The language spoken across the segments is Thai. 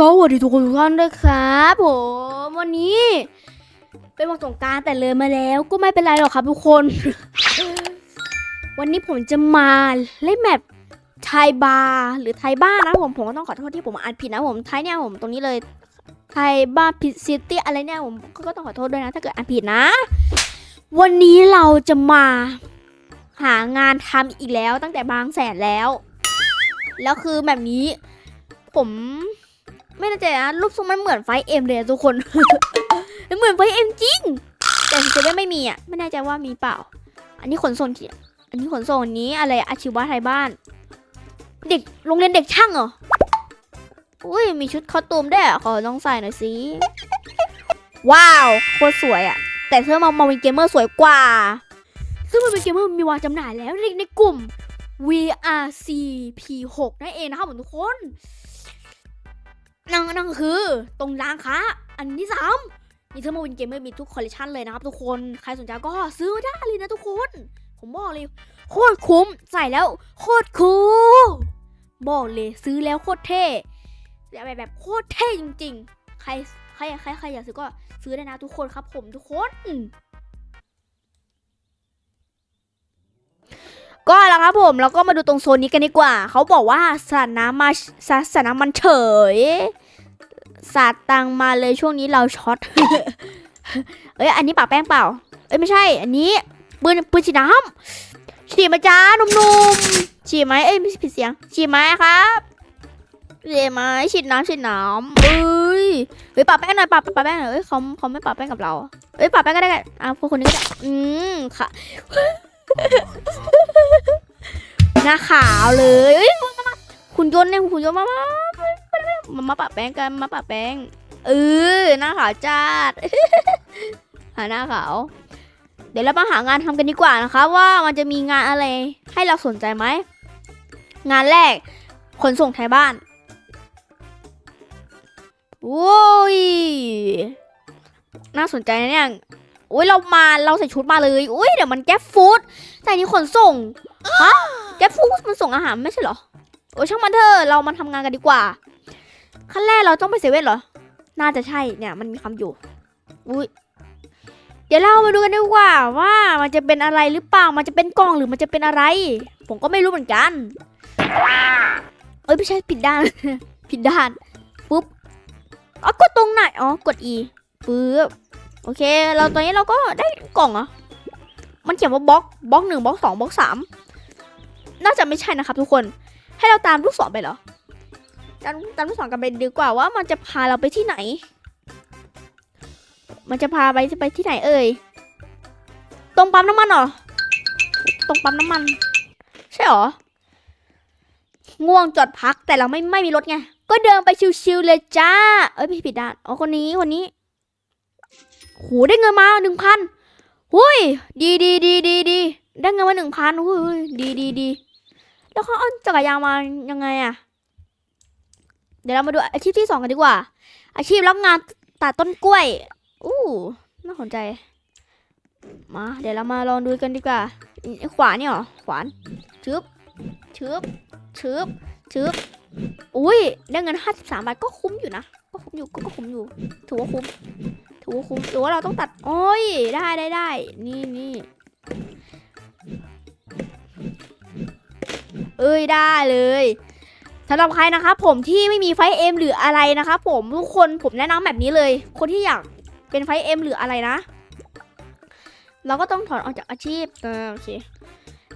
สวัสดีทุกคนทุกท่านด้วยครับผมวันนี้เป็นวันสงการแต่เลยมาแล้วก็ไม่เป็นไรหรอกครับทุกคน วันนี้ผมจะมาเล่นแมปไทยบาร์หรือไทยบ้านนะผมผมก็ต้องขอโทษที่ผมอ่านผิดนะผมไทยเนี่ยผมตรงนี้เลยไทยบ้านพิซิตี้อะไรเนี่ยผมก็ก็ต้องขอโทษด้วยนะ ถ้าเกิดอ่านผิดนะ วันนี้เราจะมาหางานทำอีกแล้วตั้งแต่บางแสนแล้ว แล้วคือแบบนี้ผม ไม่แน่ใจนะรูปทรงมันเหมือนไฟเอ็มเลยทุกคน เหมือนไฟเอ็มจริง แต่จะได้ไม่มีอะไม่แน่ใจว่ามีเปล่า อันนี้ขนส่งที่อันนี้ขนส่งนี้อะไรอาชีวะไทยบ้าน เด็กโรงเรียนเด็กช่างเหรออุ้ยมีชุดคอตูมด้วยอะขอลองใส่หน่อยสิว้าวโคตรสวยอะ แต่เสื้อมามาวินเกมเมอร์สวยกว่าซึ่งมันเป็นเกมเมอร์มีวางจำหน่ายแล้วในในกลุ่ม VRCP6 นั่นเองนะครับผมทุกคน นั่นนั่นคือตรงร้านค้าอันที่สามมีเทอร์โมวินเกมเมอร์มีทุกคอลเลคชันเลยนะครับทุกคนใครสนใจก็ซื้อได้เลยนะทุกคน ผมบอกเลยโคตรคุ้มใส่แล้วโคตรคูลบอกเลยซื้อแล้วโคตรเท่แบบแบบโคตรเท่จริง ๆ ใครใครใครใครอยากซื้อก็ซื้อได้นะทุกคนครับผมทุกคน ก็แล้วครับผมเราก็มาดูตรงโซนนี้กันดีกว่า เขาบอกว่าสาดน้ำมาสาสาดน้ำมันเฉยสาดตังมาเลยช่วงนี้เราช็อตเอ้ยอันนี้ปะแป้งเปล่า เอ้ยไม่ใช่ อันนี้ปืนปืนฉีดน้ำฉีดมาจ้าหนุ่มๆฉีดไหมเอ้ยไม่ผิดเสียงฉีดไหมครับฉีดไหมฉีดน้ำฉีดน้ำเอ้ยเฮ้ยปะแป้งหน่อยปะปะแป้งหน่อยเอ้ยเขาเขาไม่ปะแป้งกับเราเอ้ยปะแป้งก็ได้กันอะพวกคนนี้ก็ได้อืมค่ะ หน้าขาวเลยเอ้ยคุณยนต์เนี่ยคุณยนต์มามามามาปะแป้งกันมาปะแป้งเออหน้าขาวจัดหาหน้าขาวเดี๋ยวเรามาหางานทำกันดีกว่านะคะ ว่ามันจะมีงานอะไรให้เราสนใจไหมงานแรกขนส่งไทยบ้านโว้ยน่าสนใจนะเนี่ย อ้ยเรามาเราใส่ชุดมาเลยอุ้ยเดี๋ยวมันแก๊ปฟู้ดแต่นนี่ขนส่งฮะแกฟูดมันส่งอาหารไม่ใช่เหรอโอ้ช่างมันเถอะเรามาทำงานกันดีกว่า ขั้นแรกเราต้องไปเซเว่นเหรอ น่าจะใช่เนี่ยมันมีคำอยู่ อุ้ยเดี๋ยวเรามาดูกันดีกว่าว่ามันจะเป็นอะไรหรือเปล่ามันจะเป็นกล่องหรือมันจะเป็นอะไร ผมก็ไม่รู้เหมือนกัน เอ้ยไม่ใช่ผิดด้าน ผิดด้านปุ๊บอ๋อกดตรงไหนอ๋อกด E ปึ๊บ โอเค เราตอนนี้เราก็ได้กล่องเหรอมันเขียนว่าบล็อกบล็อกหนึ่งบล็อกสองบล็อกสามน่าจะไม่ใช่นะครับทุกคน ให้เราตามลูกศรไปเหรอ ตามตามลูกศรกันไปดีกว่าว่ามันจะพาเราไปที่ไหน มันจะพาไปไปที่ไหนเอ่ย ตรงปั๊มน้ำมันเหรอ ตรงปั๊มน้ำมัน ใช่เหรอ ง่วงจอดพักแต่เราไม่ไม่มีรถไง ก็เดินไปชิวๆเลยจ้า เอ้ยพี่ผิดด้าน อ๋อคนนี้คนนี้ โหได้เงินมาหนึ่งพันหุ้ย ดีดีดีดีดีได้เงินมาหนึ่งพันหุ้ยดีดีดีแล้วเขาเอาจักรยานมายังไงอะเดี๋ยวเรามาดูอาชีพที่สองกันดีกว่า อาชีพรับงานตัดต้นกล้วย อู้น่าสนใจ มา เดี๋ยวเรามาลองดูกันดีกว่า ขวานนี่หรอ ขวานชึบชึบชึบชึบอุ้ย ได้เงินห้าสิบสามบาทก็คุ้มอยู่นะ ก็คุ้มอยู่ ก็คุ้มอยู่ ถือว่าคุ้ม ถือว่าคุ้มหรือว่าเราต้องตัด โอ้ย ได้ได้ได้ นี่นี่เอ้ยได้เลยสำหรับใครนะครับผมที่ไม่มีไฟเอ็มหรืออะไรนะครับผมทุกคนผมแนะนำแบบนี้เลย คนที่อยากเป็นไฟเอ็มหรืออะไรนะ เราก็ต้องถอนออกจากอาชีพโอเค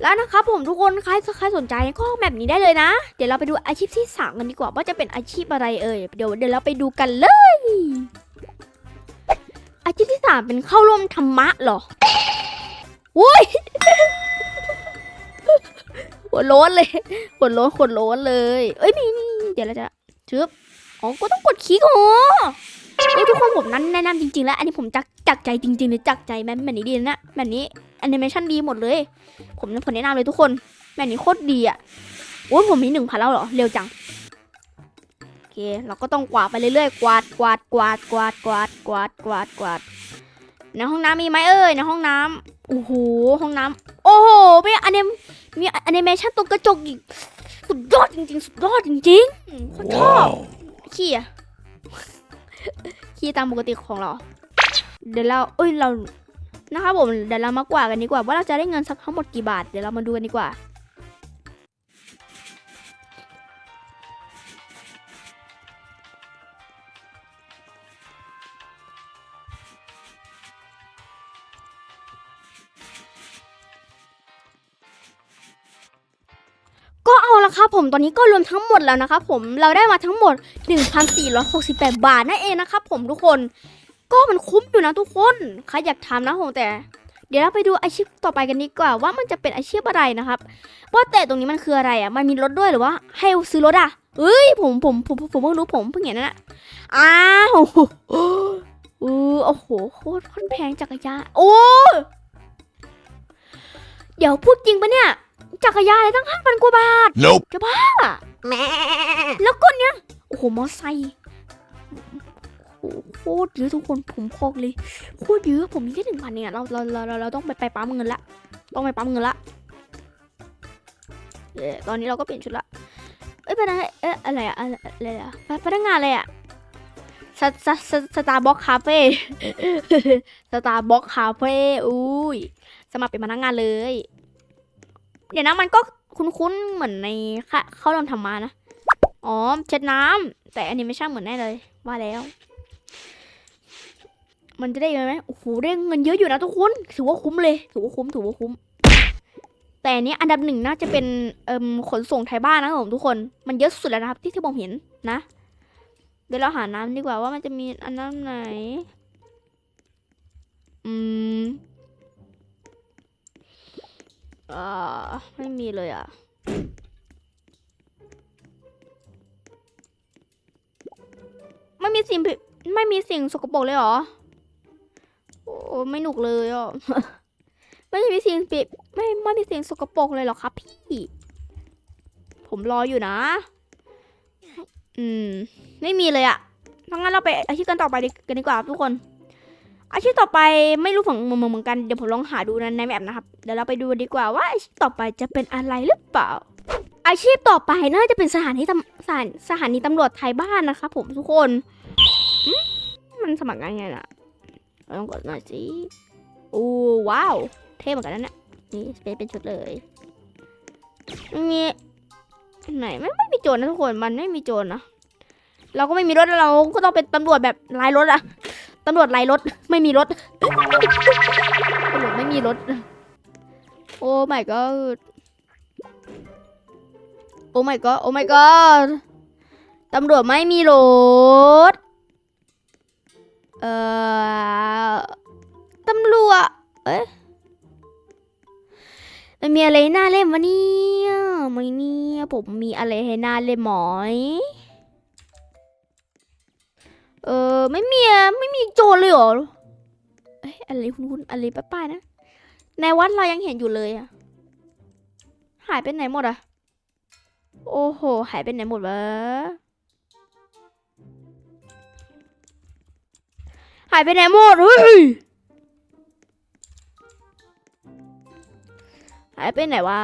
แล้วนะครับผมทุกคนใครใครสนใจก็แบบนี้ได้เลยนะ เดี๋ยวเราไปดูอาชีพที่สามกันดีกว่าว่าจะเป็นอาชีพอะไรเอ่ยเดี๋ยวเดี๋ยวเราไปดูกันเลย อาชีพที่สามเป็นเข้าร่วมธรรมะเหรออุ้ยหัวโล้นเลยหัวโล้นหัวโล้นเลย เอ้ยนี่นี่เดี๋ยวเราจะชึบอ๋อก็ต้องกดคลิกอ๋อเอ้ยทุกคนผมนั้นแนะนำจริงๆแล้ว อันนี้ผมจักจักใจจริงๆเลยจักใจแม่แบบนี้ดีนะแบบนี้แอนิเมชันดีหมดเลย ผมผมแนะนำเลยทุกคนแบบนี้โคตรดีอะโอ้ยผมมีหนึ่งพันแล้วเหรอ เร็วจัง เค เราก็ต้องกวาดไปเรื่อยๆ กวาด กวาด กวาด กวาด กวาด กวาด กวาด กวาด ในห้องน้ำมีไหมเอ่ย ในห้องน้ำโอ้โห ห้องน้ำโอ้โหไม่อันนี้มีแอนิเมชันตรงกระจกอีก สุดยอดจริงๆ สุดยอดจริงๆคนชอบขี้อะขี้ตามปกติของเรา เดี๋ยวเรา เอ้ย เรา นะครับผม เดี๋ยวเรามากว่ากันดีกว่า ว่าเราจะได้เงินสักทั้งหมดกี่บาท เดี๋ยวเรามาดูกันดีกว่า ก็เอาละครับผมตอนนี้ก็รวมทั้งหมดแล้วนะครับผมเราได้มาทั้งหมด 1,468 บาทนั่นเองนะครับผมทุกคน ก็มันคุ้มอยู่นะทุกคนใครอยากทำนะผมแต่ เดี๋ยวเราไปดูอาชีพต่อไปกันดีกว่า ว่ามันจะเป็นอาชีพอะไรนะครับว่าแต่ตรงนี้มันคืออะไรอะมันมีรถด้วยหรือว่าให้ซื้อรถอะเอ้ยผมผมผมผมเพิ่งรู้ผมเพิ่งเห็นนั่นแหละอ้าวอู้โอ้โหโคตรโคตรแพงจักรยานโอ้เดี๋ยวพูดจริงปะเนี่ย จักรยานอะไรตั้งห้าพันกว่าบาท Nope. จะบ้าแล้วก็เนี้ยโอ้โห มอไซค์โอ้โหโคตรเยอะทุกคนผมพอกเลยโคตรเยอะผมมีแค่หนึ่งพันเนี่ยเราเราเราเราเราต้องไปไปปั๊มเงินละต้องไปปั๊มเงินละเออตอนนี้เราก็เปลี่ยนชุดละเอ้ยพนักงานเอ๊ะอะไรอะอะไรอะไรอะพนักงานอะไรอะสสสสตาร์บ็อกคาเฟ่สตาร์บ็อกคาเฟ่อุ้ยสมัครเป็นพนักงานเลย เดี๋ยวนะมันก็คุ้นๆเหมือนในเข้าลองทำมานะ อ๋อเช็ดน้ำแต่อันนี้ไม่ใช่เหมือนแน่เลยว่าแล้ว มันจะได้เยอะไหมโอ้โหได้เงินเยอะอยู่นะทุกคนถือว่าคุ้มเลยถือว่าคุ้มถือว่าคุ้ม แต่อันนี้อันดับหนึ่งน่าจะเป็นเอ่มขนส่งไทยบ้านนะผมทุกคนมันเยอะสุดแล้วนะครับ ที่ที่ผมเห็นนะ เดี๋ยวเราหาน้ำดีกว่าว่ามันจะมีอันน้ำไหน อืม อ่าไม่มีเลยอะไม่มีสิ่งผิดไม่มีสิ่งสกปรกเลยเหรอ โอ้ไม่หนุกเลยอะไม่มีสิ่งผิดไม่ไม่มีสิ่งสกปรกเลยเหรอครับพี่ ผมรออยู่นะ อืม ไม่มีเลยอะถ้างั้นเราไปอาชีพกันต่อไปดีกันดีกว่าทุกคน อาชีพต่อไปไม่รู้ของมึงเหมือนกันเดี๋ยวผมลองหาดูในแมปนะครับเดี๋ยวเราไปดูดีกว่าว่าอาชีพต่อไปจะเป็นอะไรหรือเปล่า อาชีพต่อไปน่าจะเป็นสถานีตำสถานสถานีตำรวจไทยบ้านนะครับผมทุกคนมันสมัครงานไงน่ะลองกดหน่อยสิโอ้ว้าว เท่เหมือนกันนั่นน่ะนี่เป็นเป็นชุดเลยมีไหนไม่ไม่มีโจรนะทุกคนมันไม่มีโจรนะเราก็ไม่มีรถเราก็ต้องเป็นตำรวจแบบลายรถอะตำรวจไล่รถ ไม่มีรถตำรวจไม่มีรถ โอ้ my god โอ้ my god โอ้ my god ตำรวจไม่มีรถ เอ่อ ตำรวจ เอ๊ะมันมีอะไรหน่าเล่นวะเนี่ยไม่เนี่ยผมมีอะไรให้น่าเล่นหมอย อะไม่มีโจรเลยเหรอเอ้ยอะไรคุณคุณอะไรป้ายๆนะ ในวัดเรายังเห็นอยู่เลยอะหายไปไหนหมดอะโอ้โห หายไปไหนหมดวะ หายไปไหนหมดเฮ้ย หายไปไหนวะ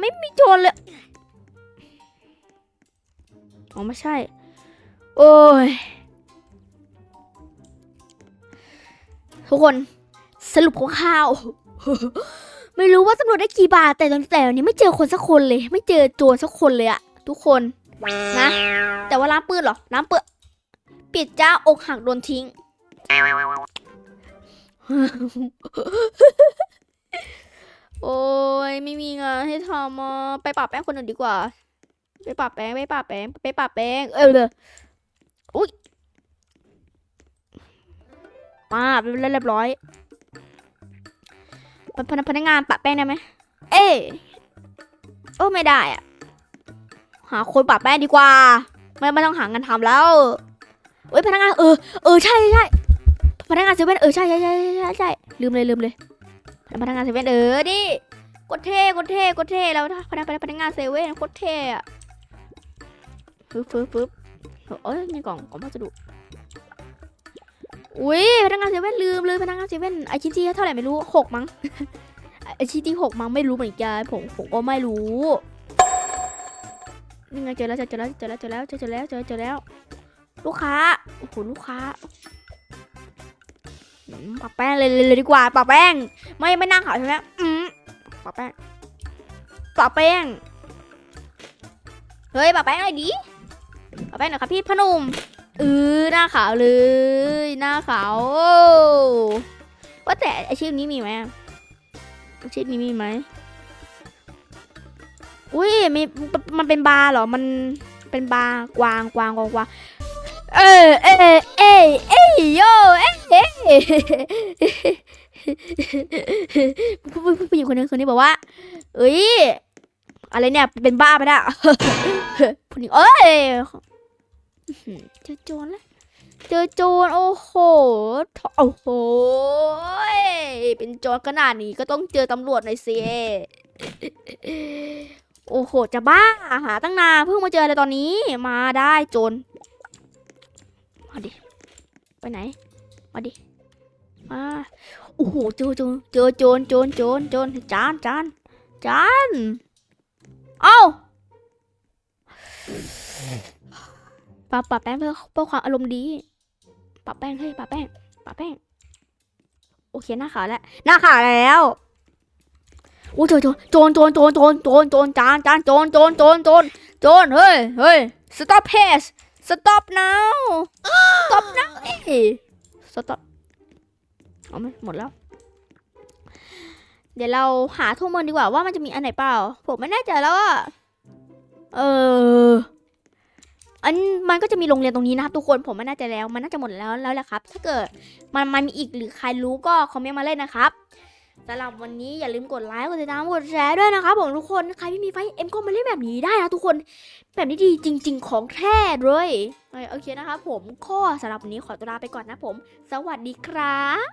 ไม่มีโจรเลย อ๋อไม่ใช่ โอ้ย ทุกคนสรุปคร่าว ไม่รู้ว่าตำรวจได้กี่บาทแต่ตอนแต่วันนี้ไม่เจอคนสักคนเลย ไม่เจอโจรสักคนเลยอะทุกคนนะ แต่ว่าร้านปืนหรอร้านปืนปิดจ้าอกหักโดนทิ้ง โอ้ยไม่มีงานให้ทำอะไปปะแป้งคนอื่นดีกว่า ไปปะแป้งไปปะแป้งไปปะแป้งเออเลยอุ้ย มาเป็นเรียบร้อยพนักพนักงานปะแป้งได้ไหมเอ้ยเออไม่ได้อะหาคนปะแป้งดีกว่า ไม่ไม่ต้องหางานทำแล้วเอ้ยพนักงานเออเออใช่ใช่พนักงานเซเว่นเออใช่ใช่ใช่ใช่ใช่ลืมเลยลืมเลยพนักงานเซเว่นเออดิกดเท่กดเท่กดเท่แล้วพนักพนักพนักงานเซเว่นโคตรเท่อะฟึบฟึบฟึบเอ้ยนี่กล่องกล่องพัสดุ อุ้ยพนักงานเซเว่นลืมเลยพนักงานเซเว่นไอชิ้นที่เท่าไหร่ไม่รู้หกมั้งไอชิ้นที่หกมั้งไม่รู้เหมือนกันผมผมก็ไม่รู้นี่ไงเจอแล้วเจอแล้วเจอแล้วเจอแล้วเจอแล้วเจอแล้วเจอแล้ว ลูกค้าโอ้คุณลูกค้าอืมปะแป้งเลยเลยดีกว่าปะแป้ง ไม่ไม่นั่งขาใช่ไหมอืมปะแป้งปะแป้งเฮ้ยปะแป้งอะไรดีปะแป้งหน่อยครับพี่พนุ่ม เออหน้าขาวเลยหน้าขาวว่าแต่อาชีพนี้มีไหมอาชีพนี้มีไหมอุ้ยมีมันเป็นบาร์เหรอมันเป็นบาร์กวางกวางกวางกวางเออเออเอเอยโยเอยเอยผู้ผู้ผู้หญิงคนนึงคนนี้บอกว่าเอ้ยอะไรเนี่ยเป็นบ้าไปแล้วผู้หญิงเอ้ยอื้อหือ เจอโจรแล้วเจอโจรโอ้โหโอ้โหเป็นโจรขนาดนี้ก็ต้องเจอตำรวจหน่อยสิโอ้โหจะบ้าหาตั้งนานเพิ่งมาเจออะไรตอนนี้มาได้โจรมาดิไปไหนมาดิมาโอ้โหเจอโจรเจอโจรโจรโจรโจรจานจานจานเอ้า ปะปะแป้งเพื่อเพื่อความอารมณ์ดีปะแป้งเฮ้ยปะแป้งปะแป้งโอเคหน้าขาวแล้วหน้าขาวแล้วโอ้โจรโจรโจรโจรโจรโจรโจรจานจานโจรโจรโจรโจรโจรเฮ้ยเฮ้ย stop pace stop now stop now เอ้ย stop เอาไหมหมดแล้ว เดี๋ยวเราหาทั่วเมืองดีกว่าว่ามันจะมีอันไหนเปล่า ผมไม่แน่ใจแล้วอะเออ อันมันก็จะมีโรงเรียนตรงนี้นะครับทุกคนผมมันน่าจะแล้วมันน่าจะหมดแล้วแล้วแหละครับ ถ้าเกิดมันมันมีอีกหรือใครรู้ก็คอมเมนต์มาเลยนะครับสำหรับวันนี้อย่าลืมกดไลค์กดติดตามกดแชร์ด้วยนะครับผมทุกคนใครไม่มีไฟเอ็มก็มาเล่นแบบนี้ได้นะทุกคนแบบนี้ดีจริง ๆ ของแท้เลยโอเคนะครับผมข้อสำหรับวันนี้ขอตัวลาไปก่อนนะผม สวัสดีครับ